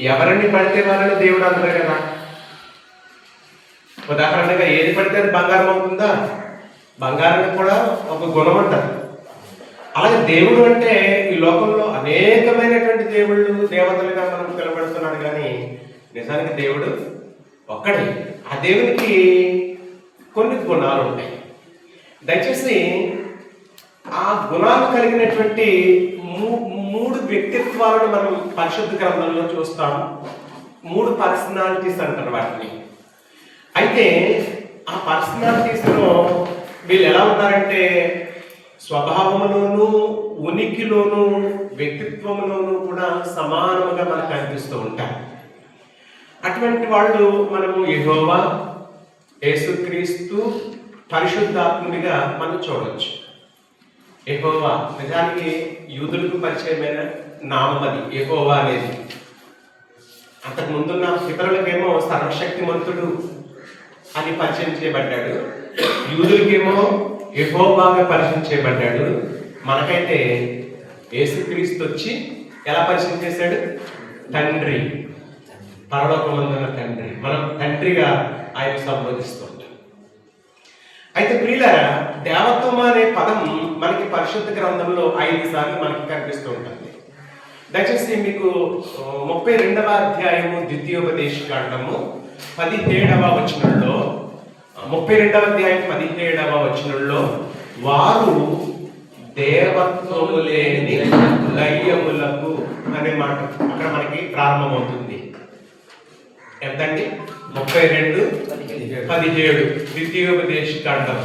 ఎవరిని పడితే వాళ్ళని దేవుడు అందరు కదా. ఉదాహరణగా ఏది పడితే అది బంగారం అవుతుందా? బంగారానికి కూడా ఒక గుణం అంటారు. అలాగే దేవుడు అంటే ఈ లోకంలో అనేకమైనటువంటి దేవుళ్ళు దేవతలుగా మనం పిలబడుతున్నాడు కానీ నిజానికి దేవుడు ఒక్కడే. ఆ దేవునికి కొన్ని గుణాలు ఉంటాయి. దయచేసి ఆ గుణాలు కలిగినటువంటి మూడు వ్యక్తిత్వాలను మనం పరిశుద్ధ గ్రంథంలో చూస్తాం మూడు పర్సనాలిటీస్ అంటారు వాటిని. అయితే ఆ పర్సనాలిటీస్లో వీళ్ళు ఎలా ఉన్నారంటే స్వభావంలోనూ ఉనికిలోను వ్యక్తిత్వంలోనూ కూడా సమానముగా మనకు కనిపిస్తూ ఉంటారు. అటువంటి వాళ్ళు మనము యహోవా యేసుక్రీస్తు పరిశుద్ధాత్ముడిగా మనం చూడవచ్చు ఏహోవా నిజానికి యూదులకు పరిచయమైన నామం అది అనేది. అంతకు ముందున్న ఇతరులకేమో సర్వశక్తిమంతుడు అని పరిచయం చేయబడ్డాడు. యూదులకేమో యెహోవాగా పరిచయం చేయబడ్డాడు. మనకైతే యేసుక్రీస్తు వచ్చి ఎలా పరిచయం చేశాడు? తండ్రి. పరలోకమందున్న తండ్రి. మనం తండ్రిగా ఆయన సంబోధిస్తుంటాం అయితే ప్రియులారా దేవత్వం అనే పదం మనకి పరిశుద్ధ గ్రంథంలో ఐదు సార్లు మనకి కనిపిస్తూ ఉంటుంది. దయచేసి మీకు ముప్పై రెండవ అధ్యాయము ద్వితీయోపదేశ కాండము పదిహేడవ వచనంలో ముప్పై రెండవ అధ్యాయం పదిహేడవ వచనంలో వారు దేవత్వము లేని లయ్యములకు అనే మాట అక్కడ మనకి ప్రారంభమవుతుంది. ఎంతండి? ముప్పై రెండు పదిహేడు. ద్వితీయోపదేశ కాండం